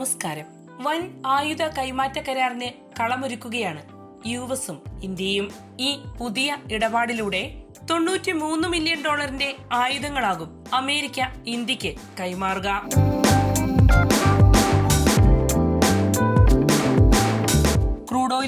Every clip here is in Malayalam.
നമസ്കാരം. വൻ ആയുധ കൈമാറ്റ കരാറിന് കളമൊരുക്കുകയാണ് യു എസും ഇന്ത്യയും. ഈ പുതിയ ഇടപാടിലൂടെ തൊണ്ണൂറ്റി മൂന്ന് മില്യൺ ഡോളറിന്റെ ആയുധങ്ങളാകും അമേരിക്ക ഇന്ത്യയ്ക്ക് കൈമാറുക.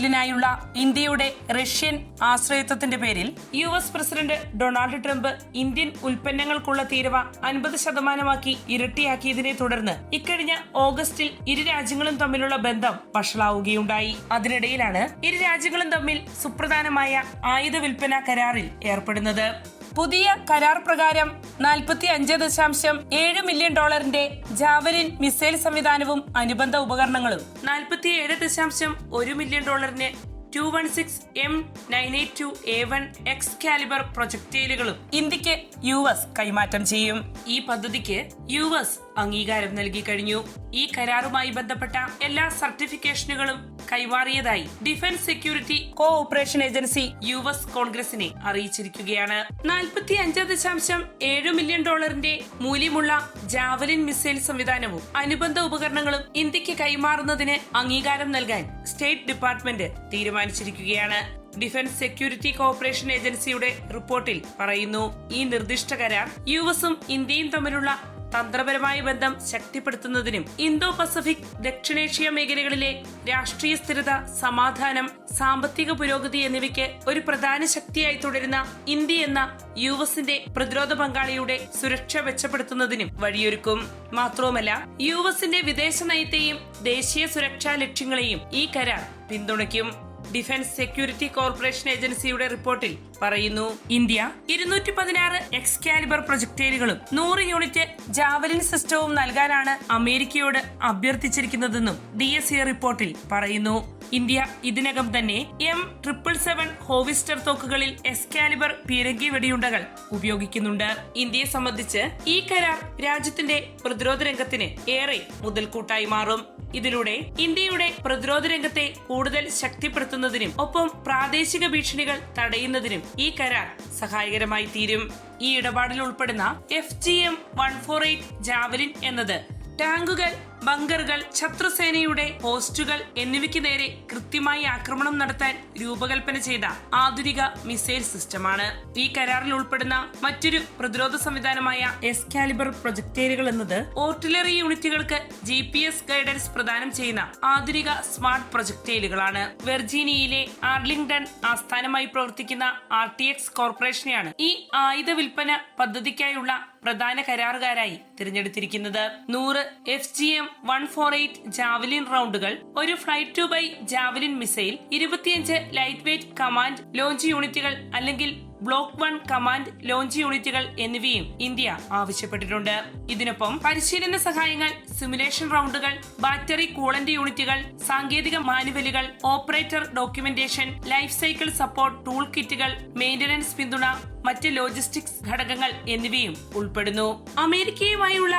ക്രൂഡ് ഇന്ത്യയുടെ റഷ്യൻ ആശ്രയത്വത്തിന്റെ പേരിൽ U S president Donald Trump Indian ഉൽപ്പന്നങ്ങൾക്കുള്ള തീരുവ അൻപത് ശതമാനമാക്കി ഇരട്ടിയാക്കിയതിനെ തുടർന്ന് ഇക്കഴിഞ്ഞ ഓഗസ്റ്റിൽ ഇരു രാജ്യങ്ങളും തമ്മിലുള്ള ബന്ധം വഷളാവുകയുണ്ടായി. അതിനിടയിലാണ് ഇരു രാജ്യങ്ങളും തമ്മിൽ സുപ്രധാനമായ ആയുധ വിൽപ്പന കരാറിൽ ഏർപ്പെടുന്നത്. പുതിയ കരാർ പ്രകാരം നാൽപ്പത്തി അഞ്ച് ദശാംശം ഏഴ് മില്യൺ ഡോളറിന്റെ ജാവലിൻ മിസൈൽ സംവിധാനവും അനുബന്ധ ഉപകരണങ്ങളും. നാൽപ്പത്തി ഏഴ് ദശാംശം ഒരു മില്യൺ ഡോളറിന് two one six M nine eight two A one X calibre പ്രൊജക്ടൈലുകളും ഇന്ത്യയ്ക്ക് യു എസ് കൈമാറ്റം ചെയ്യും. ഈ പദ്ധതിക്ക് യു എസ് അംഗീകാരം നൽകി കഴിഞ്ഞു. ഈ കരാറുമായി ബന്ധപ്പെട്ട എല്ലാ സർട്ടിഫിക്കേഷനുകളും കൈമാറിയതായി defence security cooperation agency U S കോൺഗ്രസിനെ അറിയിച്ചിരിക്കുകയാണ്. നാൽപ്പത്തി അഞ്ച് ദശാംശം ഏഴ് മില്യൺ ഡോളറിന്റെ മൂല്യമുള്ള ജാവലിൻ മിസൈൽ സംവിധാനവും അനുബന്ധ ഉപകരണങ്ങളും ഇന്ത്യയ്ക്ക് കൈമാറുന്നതിന് അംഗീകാരം നൽകാൻ സ്റ്റേറ്റ് ഡിപ്പാർട്ട്മെന്റ് തീരുമാനിച്ചിരിക്കുകയാണ്. ഡിഫൻസ് സെക്യൂരിറ്റി കോർപ്പറേഷൻ ഏജൻസിയുടെ റിപ്പോർട്ടിൽ പറയുന്നു ഈ നിർദ്ദിഷ്ട കരാർ യു എസും ഇന്ത്യയും തമ്മിലുള്ള തന്ത്രപരമായ ബന്ധം ശക്തിപ്പെടുത്തുന്നതിനും ഇന്തോ പസഫിക് ദക്ഷിണേഷ്യ മേഖലകളിലെ രാഷ്ട്രീയ സ്ഥിരത സമാധാനം സാമ്പത്തിക പുരോഗതി എന്നിവയ്ക്ക് ഒരു പ്രധാന ശക്തിയായി തുടരുന്ന ഇന്ത്യ എന്ന യു എസിന്റെ പ്രതിരോധ പങ്കാളിയുടെ സുരക്ഷ മെച്ചപ്പെടുത്തുന്നതിനും വഴിയൊരുക്കും. മാത്രവുമല്ല യു എസിന്റെ വിദേശ നയത്തെയും ദേശീയ സുരക്ഷാ ലക്ഷ്യങ്ങളെയും ഈ കരാർ പിന്തുണയ്ക്കും. ഡിഫൻസ് സെക്യൂരിറ്റി കോർപ്പറേഷൻ ഏജൻസിയുടെ റിപ്പോർട്ടിൽ പറയുന്നു. ഇന്ത്യ ഇരുന്നൂറ്റി പതിനാറ് എക്സ് കാലിബർ പ്രൊജക്ടൈലുകളും നൂറ് യൂണിറ്റ് ജാവലിൻ സിസ്റ്റവും നൽകാനാണ് അമേരിക്കയോട് അഭ്യർത്ഥിച്ചിരിക്കുന്നതെന്നും ഡി എസ് ഇ റിപ്പോർട്ടിൽ പറയുന്നു. ഇന്ത്യ ഇതിനകം തന്നെ എം ട്രിപ്പിൾ സെവൻ ഹോവിസ്റ്റർ തോക്കുകളിൽ എസ് കാലിബർ പീരങ്കി വെടിയുണ്ടകൾ ഉപയോഗിക്കുന്നുണ്ട്. ഇന്ത്യയെ സംബന്ധിച്ച് ഈ കരാർ രാജ്യത്തിന്റെ പ്രതിരോധ രംഗത്തിന് ഏറെ മുതൽക്കൂട്ടായി മാറും. ഇതിലൂടെ ഇന്ത്യയുടെ പ്രതിരോധ രംഗത്തെ കൂടുതൽ ശക്തിപ്പെടുത്തുന്നതിനും ഒപ്പം പ്രാദേശിക ഭീഷണികൾ തടയുന്നതിനും ഈ കരാർ സഹായകരമായി തീരും. ഈ ഇടപാടിൽ ഉൾപ്പെടുന്ന F G M one four eight javelin എന്നത് ടാങ്കുകൾ ബങ്കറുകൾ ശത്രുസേനയുടെ പോസ്റ്റുകൾ എന്നിവയ്ക്ക് നേരെ കൃത്യമായി ആക്രമണം നടത്താൻ രൂപകൽപ്പന ചെയ്ത ആധുനിക മിസൈൽ സിസ്റ്റമാണ്. ഈ കരാറിൽ ഉൾപ്പെടുന്ന മറ്റൊരു പ്രതിരോധ സംവിധാനമായ എസ് കാലിബർ പ്രൊജക്ടേരുകൾ എന്നത് ഓർട്ടിലറി യൂണിറ്റുകൾക്ക് ജി പി എസ് ഗൈഡൻസ് പ്രദാനം ചെയ്യുന്ന ആധുനിക സ്മാർട്ട് പ്രൊജക്ടേലുകളാണ് വെർജീനിയയിലെ ആർലിംഗ്ടൺ ആസ്ഥാനമായി പ്രവർത്തിക്കുന്ന ആർ ടി എക്സ് കോർപ്പറേഷനെയാണ് ഈ ആയുധ വിൽപ്പന പദ്ധതിക്കായുള്ള പ്രധാന കരാറുകാരായി തിരഞ്ഞെടുത്തിരിക്കുന്നത്. നൂറ് F G M one four eight javelin റൗണ്ടുകൾ ഒരു flight to buy javelin missile ഇരുപത്തിയഞ്ച് ലൈറ്റ് വെയ്റ്റ് കമാൻഡ് ലോഞ്ച് യൂണിറ്റുകൾ അല്ലെങ്കിൽ ബ്ലോക്ക് വൺ കമാൻഡ് ലോഞ്ച് യൂണിറ്റുകൾ എന്നിവയും ഇന്ത്യ ആവശ്യപ്പെട്ടിട്ടുണ്ട്. ഇതിനൊപ്പം പരിശീലന സഹായങ്ങൾ സിമുലേഷൻ റൗണ്ടുകൾ ബാറ്ററി കൂളന്റ് യൂണിറ്റുകൾ സാങ്കേതിക മാനുവലുകൾ operator documentation life cycle support tool കിറ്റുകൾ മെയിന്റനൻസ് പിന്തുണ മറ്റ് ലോജിസ്റ്റിക്സ് ഘടകങ്ങൾ എന്നിവയും ഉൾപ്പെടുന്നു. അമേരിക്കയുമായുള്ള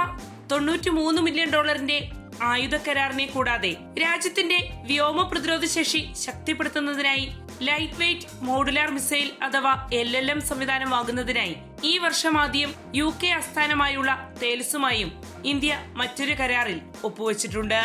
തൊണ്ണൂറ്റി മൂന്ന് മില്യൺ ഡോളറിന്റെ ആയുധ കരാറിനെ കൂടാതെ രാജ്യത്തിന്റെ വ്യോമ പ്രതിരോധ ശേഷി ശക്തിപ്പെടുത്തുന്നതിനായി ലൈറ്റ് വെയ്റ്റ് മോഡുലാർ മിസൈൽ അഥവാ എൽ എൽ എം സംവിധാനം വാങ്ങുന്നതിനായി ഈ വർഷം ആദ്യം യു കെ ആസ്ഥാനമായുള്ള തേൽസുമായും ഇന്ത്യ മറ്റൊരു കരാറിൽ ഒപ്പുവച്ചിട്ടുണ്ട്.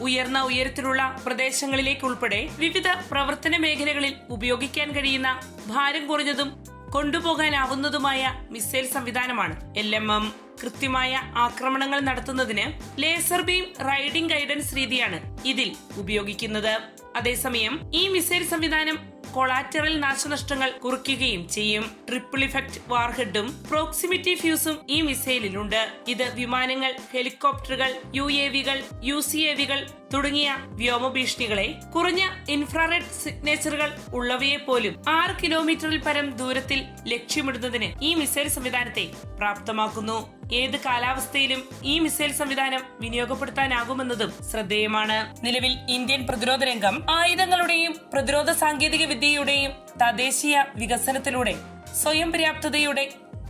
ഉയർന്ന ഉയരത്തിലുള്ള പ്രദേശങ്ങളിലേക്ക് ഉൾപ്പെടെ വിവിധ പ്രവർത്തന മേഖലകളിൽ ഉപയോഗിക്കാൻ കഴിയുന്ന ഭാരം കുറഞ്ഞതും കൊണ്ടുപോകാനാവുന്നതുമായ മിസൈൽ സംവിധാനമാണ് എൽ എം എം കൃത്യമായ ആക്രമണങ്ങൾ നടത്തുന്നതിന് ലേസർ ബീം റൈഡിംഗ് ഗൈഡൻസ് രീതിയാണ് ഇതിൽ ഉപയോഗിക്കുന്നത്. അതേസമയം ഈ മിസൈൽ സംവിധാനം കൊളാറ്ററൽ നാശനഷ്ടങ്ങൾ കുറിക്കുകയും ചെയ്യും. ട്രിപ്പിൾ ഇഫക്റ്റ് വാർഹെഡും പ്രോക്സിമിറ്റി ഫ്യൂസും ഈ മിസൈലിലുണ്ട് ഇത് വിമാനങ്ങൾ ഹെലികോപ്റ്ററുകൾ യു എ വികൾ യു സി എ വികൾ തുടങ്ങിയ വ്യോമഭീഷണികളെ കുറഞ്ഞ ഇൻഫ്രാറെഡ് സിഗ്നേച്ചറുകൾ ഉള്ളവയെ പോലും ആറ് കിലോമീറ്ററിൽ പരം ദൂരത്തിൽ ലക്ഷ്യമിടുന്നതിന് ഈ മിസൈൽ സംവിധാനത്തെ പ്രാപ്തമാക്കുന്നു. ഏത് കാലാവസ്ഥയിലും ഈ മിസൈൽ സംവിധാനം വിനിയോഗപ്പെടുത്താനാകുമെന്നതും ശ്രദ്ധേയമാണ്. നിലവിൽ ഇന്ത്യൻ പ്രതിരോധ രംഗം ആയുധങ്ങളുടെയും പ്രതിരോധ സാങ്കേതിക വിദ്യയുടെയും തദ്ദേശീയ വികസനത്തിലൂടെ സ്വയം പര്യാപ്തതയുടെ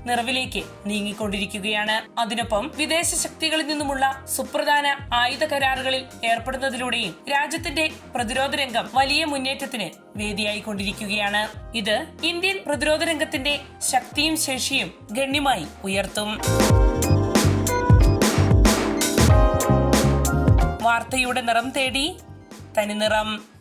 നിറവിലേക്ക് നീങ്ങിക്കൊണ്ടിരിക്കുകയാണ്. അതിനൊപ്പം വിദേശ ശക്തികളിൽ നിന്നുമുള്ള സുപ്രധാന ആയുധ കരാറുകളിൽ ഏർപ്പെടുന്നതിലൂടെയും രാജ്യത്തിന്റെ പ്രതിരോധ രംഗം വലിയ മുന്നേറ്റത്തിന് വേദിയായിക്കൊണ്ടിരിക്കുകയാണ്. ഇത് ഇന്ത്യൻ പ്രതിരോധ രംഗത്തിന്റെ ശക്തിയും ശേഷിയും ഗണ്യമായി ഉയർത്തും. വാർത്തയുടെ നിറം തേടി തനിനിറം